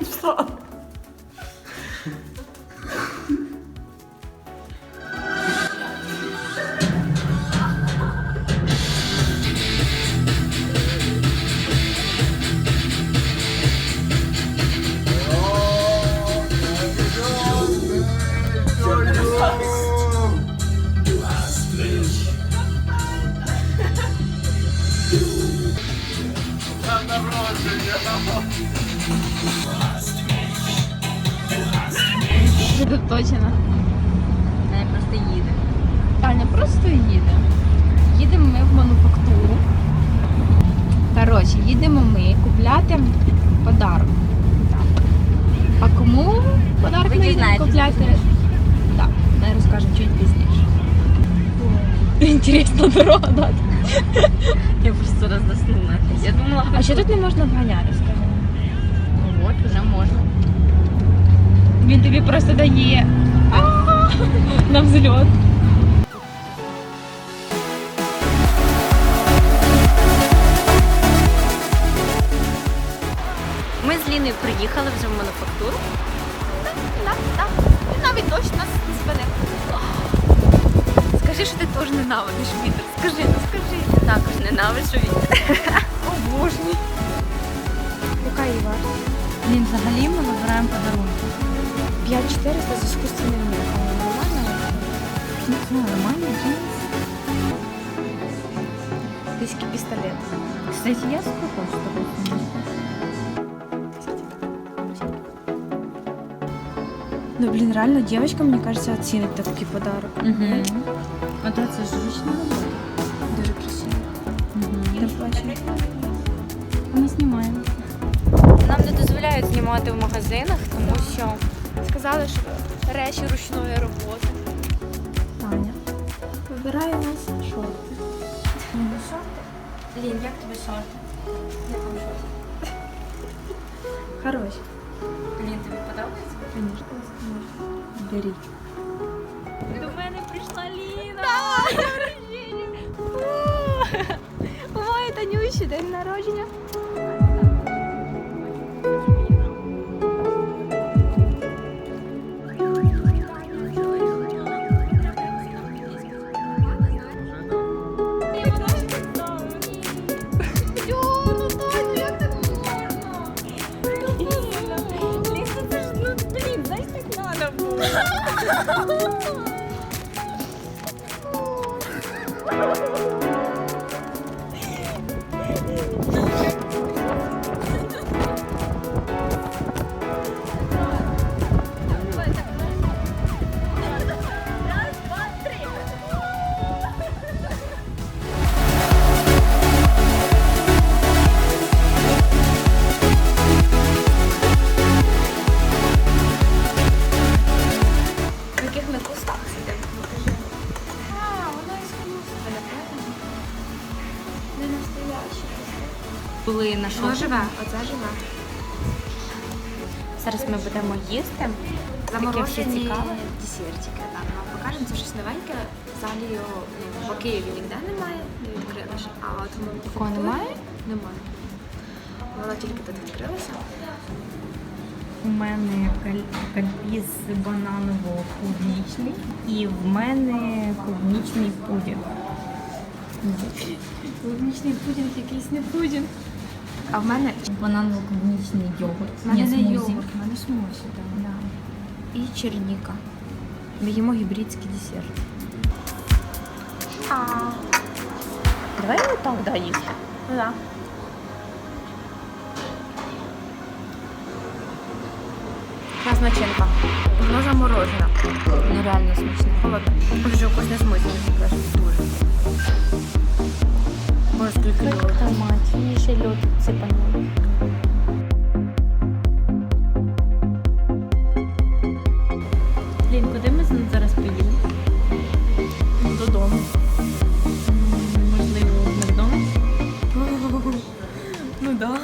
Efsane. Інтересна дорога, так. Я просто раз заснула. Я думала, А що тут не можна обганяти, скажи? от вже можна. Він тобі просто дає «А-а-а» на взльот. Ми з Ліною приїхали вже в мануфактуру. Так, так. І навіть дощ нас ненавидиш вітер. Скажи, ну скажи. Також ненавиджу вітер. Обожнюй. Яка її вартість? Блін, взагалі ми вибираємо подарунки. 5400 з іскусственним мехом. Нормально? Ну, нормально, джинс. Диський пістолет. Кстати, я сколько хочу такой Ну, блин, реально, девочка, мне кажется, оценит такой подарок. Угу. А то це ж ручна робота. Дуже красиво. Угу. Ми знімаємо. Нам не дозволяють знімати в магазинах, тому що Сказали, що речі ручної роботи. Таня, вибираю у нас шорти. Лін, як тобі шорти? Як вам шорти? Хороші. Подобається? Конечно. Беріть. До мене прийшла Ліна. Ой, Танюші, день народження. Були на шопінгу. живе, оце живе. Зараз ми будемо їсти. Заморожені десертики. Так, нам покажемо, це щось новеньке. Взагалі його ну, по Києві ніде немає, не відкрили ще. А от ми Такого немає? Немає. Воно тільки тут відкрилося. У мене каль- кальпіз бананово-клубнічний і в мене клубнічний пудінг. Клубнічний пудінг якийсь не пудінг. А в мене Бананово-клубнічний йогурт. в мене не йогурт, в мене смузі, так. І черніка. Ми їмо гібридський десерт. А, Давай отак да, їсти. ну да. Нас начинка. Воно заморожена. Ну реально смачно. Холодно. Дуже вкусне смузі, мені кажуть. Дуже також тільки льод. Томат. І ще льод сипанули. Лін, куди ми зараз поїдемо? Додому. Можливо, не вдома. Ну так.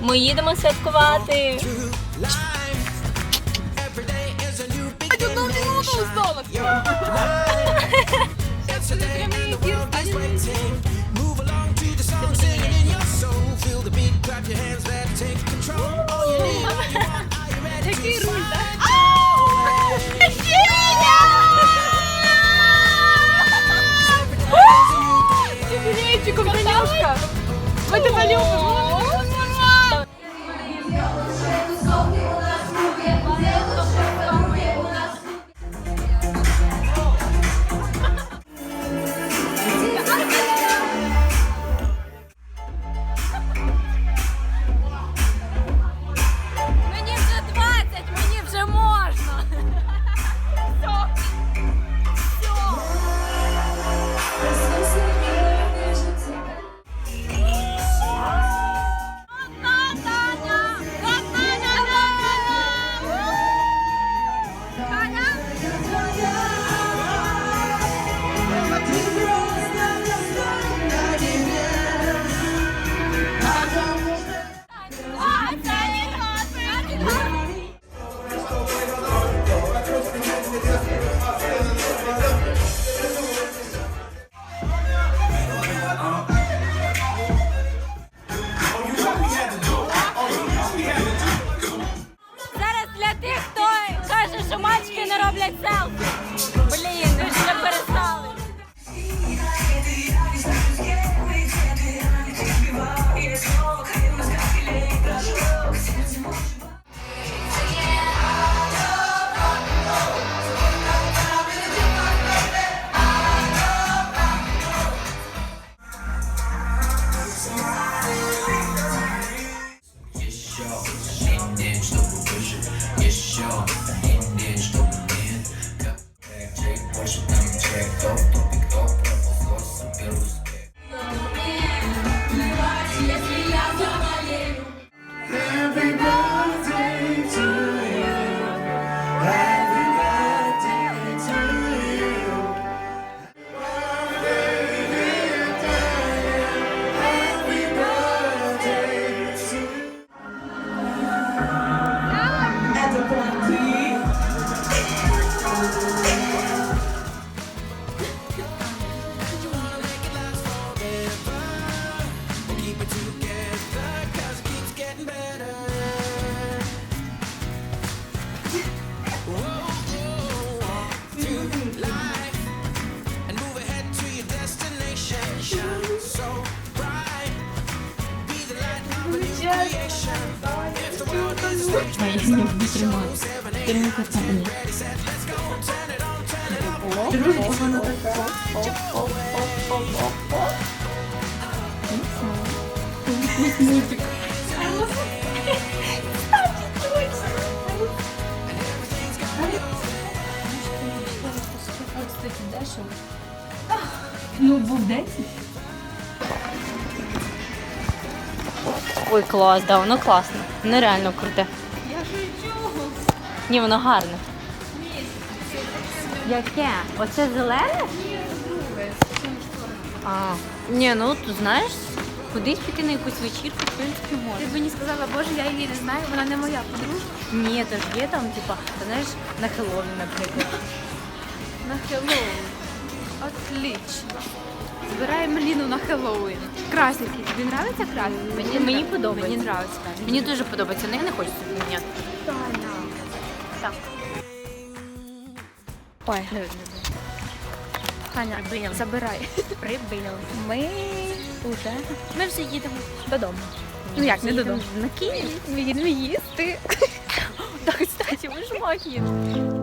Ми їдемо святкувати. Ми тебе любимо! Мені Yeah. Тримати. Тримати це ні. Ну, був 10. Ой, клас, да, воно класно. Воно реально круте. Ні, воно гарне. Яке? Оце зелене? А, ні, ну тут знаєш, кудись піти на якусь вечірку, в принципі, Ти можна. б мені сказала, боже, я її не знаю, вона не моя подружка. Ні, то ж є там, типа, знаєш, на Хеллоуін, наприклад. На Хеллоуін. Отлично. Збираємо Ліну на Хеллоуін. Красненький. Тобі нравиться красненький? Мені- подобається. Мені нравиться. Мені дуже подобається, але я не хочу собі міняти. Так. Ой, Ханя, Прибили. забирай. Прибили. Ми уже. Ми вже їдемо. Додому. Ну як, не додому? На Київ. Ми їдемо їсти. Так, кстати, ми ж мак їдемо.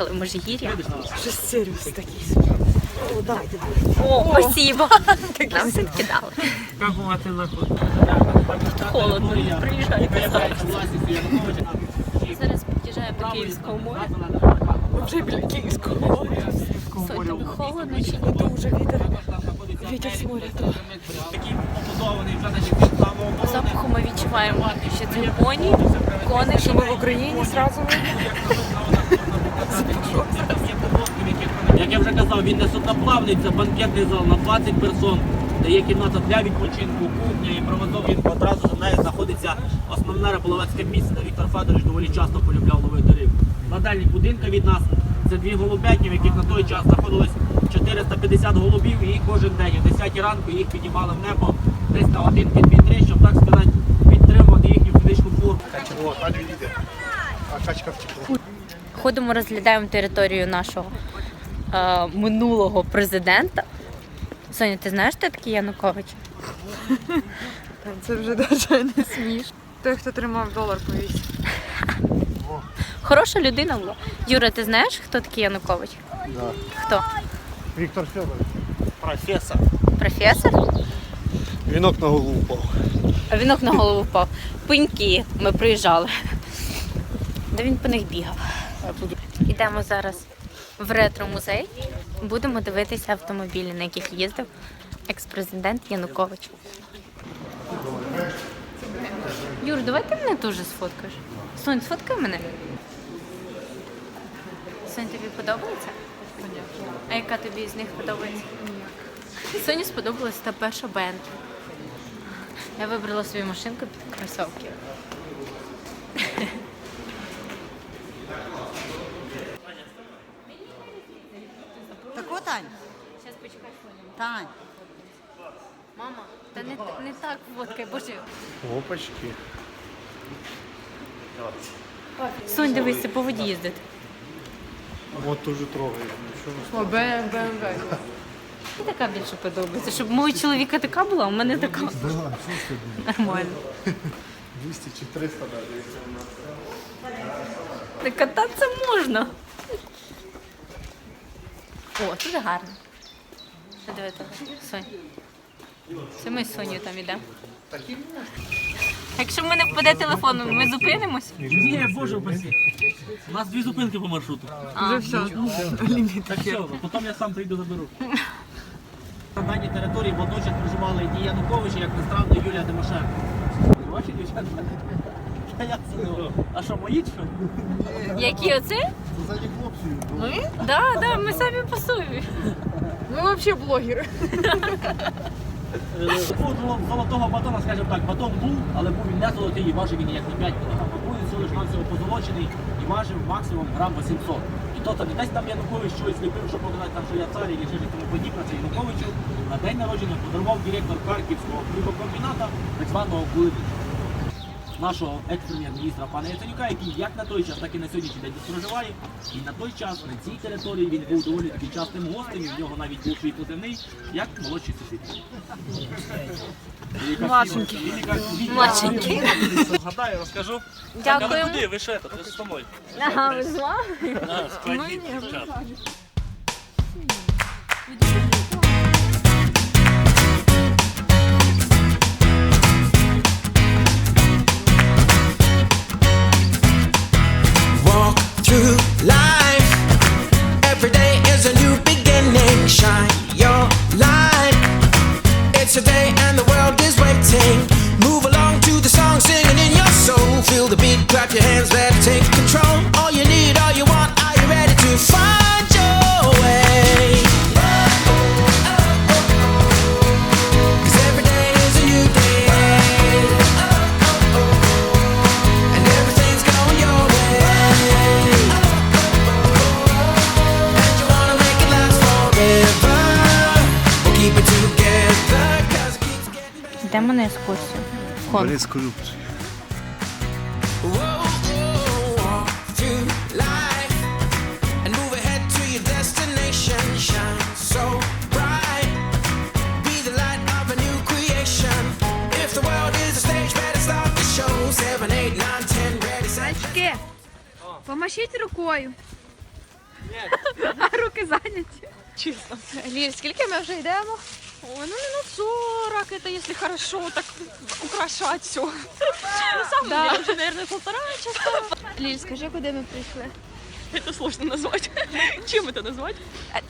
Приїхали в Межигір'я. Що сервіс такий. О, спасибо. Нам все таки дали. Как у вас заходить? Холодно, приїжджайте зараз. Зараз під'їжджаємо до Київського моря. Вже біля Київського моря. Сонь, холодно чи не дуже вітер? Вітер з моря на По запаху ми відчуваємо, що це коні, кони, що ми в Україні зразу. Як я вже казав, він не судноплавний, це банкетний зал на 20 персон, де є кімната для відпочинку, кухня і проводок. Він одразу за нею знаходиться основне риболовецьке місце, де Віктор Федорович доволі часто полюбляв ловити рибу. На дальній будинка від нас це дві голубятні, в яких на той час знаходилось 450 голубів, і кожен день о 10 ранку їх піднімали в небо десь на один під три, щоб так сказати підтримувати їхню фізичну форму. Ходимо, розглядаємо територію нашого е, минулого президента. Соня, ти знаєш, хто такий Янукович? Це вже навіть не смішно. Той, хто тримав долар повісь. Хороша людина була. Юра, ти знаєш, хто такий Янукович? Да. Хто? Віктор Федорович. Професор. Професор? Вінок на голову впав. Вінок на голову впав. Пеньки. Ми приїжджали. Де він по них бігав? Йдемо зараз в ретро-музей. Будемо дивитися автомобілі, на яких їздив екс-президент Янукович. Юр, давай ти мене теж сфоткаєш. Сонь, сфоткай мене. Сонь, тобі подобається? А яка тобі з них подобається? Соні сподобалась та перша бенд. Я вибрала собі машинку під кросовки. Тако, Тань? Зараз почекай Соню. Тань. Мама, та не, не так фоткай, боже. Опачки. Сонь, дивись, це по воді їздить. От дуже трогає. Нічого О, БМВ. Мені така більше подобається, щоб мого чоловіка така була, а у мене така не. Що ж тобі? нормально. 200 чи 300 навіть. Та кататися можна. О, тут гарно. Що дивити? Сонь. Це ми з Соню там ідемо. Якщо в мене впаде телефон, ми зупинимось. Ні, боже упаси. У нас дві зупинки по маршруту. Вже все. Так все, потім я сам прийду заберу. На даній території водночас проживали і Янукович, і, як не странно, Юлія Тимошенко. Ваші дівчата? Та як це не? А що, мої чи що? Які оце? Це задні хлопці. Да, да, ми самі по собі. Ми взагалі блогери. Е, золотого батона, скажімо так, батон був, але був він не золотий і важив він як не 5 кг. Був він всього лиш навсього позолочений і важив максимум грам 800. І то не десь там Янукович щось зліпив, щоб показати там, що я цар і щось тому подібне. Це Януковичу на день народження подарував директор Харківського хлібокомбіната, так званого Кулебіна. Нашого екс-прем'єр-міністра пана Яценюка, який як на той час, так і на сьогоднішній день тут проживає. І на той час на цій території він був доволі таки частим гостем, і в нього навіть був свій позивний, як молодший сусід. Младшенький. Младшенький. Згадаю, розкажу. Дякую. Куди? Ви що, ви з тобою? Ага, ви з вами? Складіть, дівчата. Ready, set. Батьки, помашіть рукою. А руки зайняті. Чесно. Ліль, скільки ми вже йдемо? Ой, ну минут 40, это если хорошо так украшать все. На самом Да. деле уже, наверное, полтора часа. Ліль, скажи, куди ми прийшли? Это сложно назвать. Чем это назвать?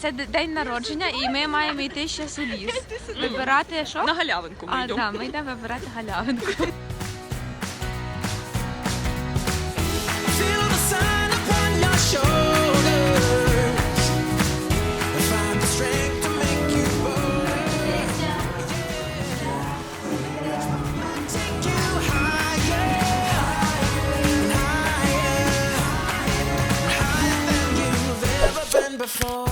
Це д- день народження, і ми маємо йти ще у ліс. Вибирати що? На галявинку мы А, идем. так, ми йдемо вибирати галявинку. Before.